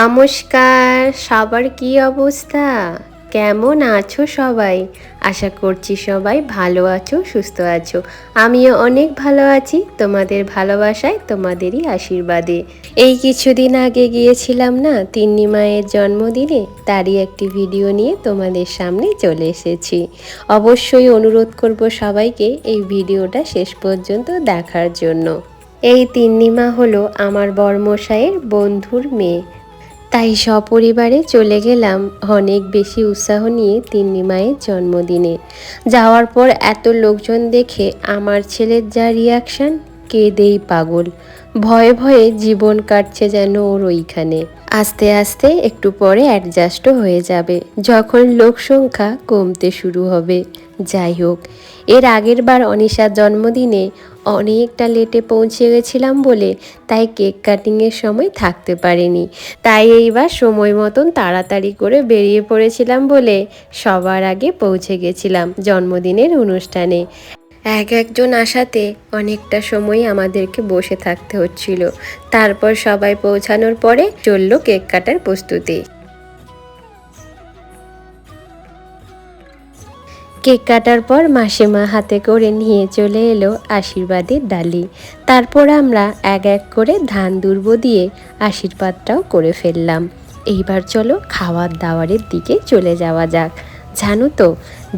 নমস্কার, সবার কি অবস্থা? কেমন আছো সবাই? আশা করছি সবাই ভালো আছো, সুস্থ আছো। আমিও অনেক ভালো আছি, তোমাদের ভালোবাসায়, তোমাদেরই আশীর্বাদে। এই কিছুদিন আগে গিয়েছিলাম না, তিন্নি মায়ের জন্মদিনে, তারই একটি ভিডিও নিয়ে তোমাদের সামনে চলে এসেছি। অবশ্যই অনুরোধ করব সবাইকে এই ভিডিওটা শেষ পর্যন্ত দেখার জন্য। এই তিন্নিমা হলো আমার বর্মশাইয়ের বন্ধুর মেয়ে। তাই সপরিবারে চলে গেলাম। অনেক বেশি উৎসাহ নিয়ে তিন্নি মায়ের জন্মদিনে। যাওয়ার পর এত লোকজন দেখে আমার ছেলের যা রিয়াকশন কেঁদেই পাগল। ভয়ে ভয়ে জীবন কাটছে যেন ওর ওইখানে। আস্তে আস্তে একটু পরে অ্যাডজাস্টও হয়ে যাবে। যখন লোক সংখ্যা কমতে শুরু হবে। যাই হোক, এর আগের বার অনিশার জন্মদিনে অনেকটা লেটে পৌঁছে গেছিলাম বলে তাই কেক কাটিংয়ের সময় থাকতে পারিনি। তাই এইবার সময় মতন তাড়াতাড়ি করে বেরিয়ে পড়েছিলাম বলে সবার আগে পৌঁছে গেছিলাম জন্মদিনের অনুষ্ঠানে। এক একজন আসাতে অনেকটা সময় আমাদেরকে বসে থাকতে হচ্ছিল। তারপর সবাই পৌঁছানোর পরে চলল কেক কাটার প্রস্তুতি। কেক কাটার পর মাসিমা হাতে করে নিয়ে চলে এলো আশীর্বাদের ডালি। তারপর আমরা এক এক করে ধান দুর্ব দিয়ে আশীর্বাদটাও করে ফেললাম। এইবার চলো খাওয়ার দাওয়ারের দিকে চলে যাওয়া যাক। জানো তো,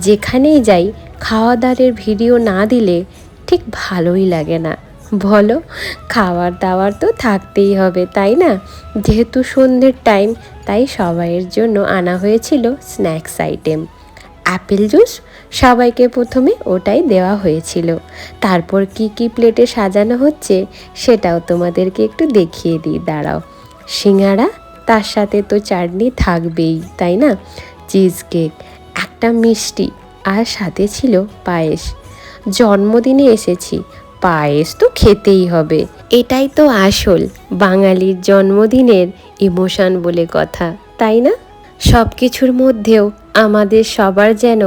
যেখানেই যাই খাওয়া দাওয়ারের ভিডিও না দিলে ঠিক ভালোই লাগে না। বলো খাওয়ার দাওয়ার তো থাকতেই হবে, তাই না? যেহেতু সন্ধ্যের টাইম তাই সবাইয়ের জন্য আনা হয়েছিল স্ন্যাক্স আইটেম অ্যাপেল জুস সবাইকে প্রথমে ওটাই দেওয়া হয়েছিল। তারপর কি কি প্লেটে সাজানো হচ্ছে, সেটাও তোমাদেরকে একটু দেখিয়ে দিই, দাঁড়াও। সিঙ্গারা, তার সাথে তো চাটনি থাকবেই, তাই না? চিজ কেক একটা মিষ্টি আর সাথে ছিল পায়েস। জন্মদিনে এসেছি, পায়েস তো খেতেই হবে। এটাই তো আসল, বাঙালির জন্মদিনের ইমোশন বলে কথা, তাই না? সব কিছুর মধ্যেও আমাদের সবার যেন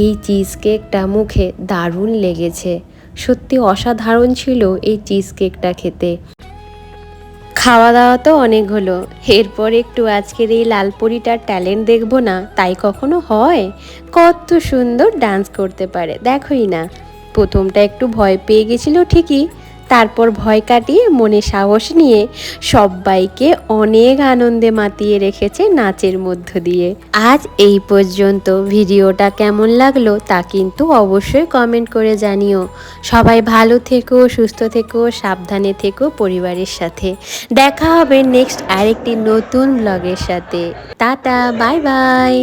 এই চিজ কেকটা মুখে দারুণ লেগেছে। সত্যি অসাধারণ ছিল এই চিজ কেকটা খেতে। খাওয়া দাওয়া তো অনেক হলো। এরপর একটু আজকের এই লালপুরিটার ট্যালেন্ট দেখব না, তাই কখনো হয়? কত সুন্দর ডান্স করতে পারে, দেখোই না। প্রথমটা একটু ভয় পেয়ে গেছিল ঠিকই তারপর ভয় কাটিয়ে মনে সাহস নিয়ে সবাইকে অনেক আনন্দে মাতিয়ে রেখেছে নাচের মধ্য দিয়ে। আজ এই পর্যন্ত ভিডিওটা কেমন লাগল তা কিন্তু অবশ্যই কমেন্ট করে জানিও। সবাই ভালো থেকো, সুস্থ থেকো, সাবধানে থেকো পরিবারের সাথে। দেখা হবে নেক্সট আরেকটি নতুন ব্লগের সাথে। Tata bye bye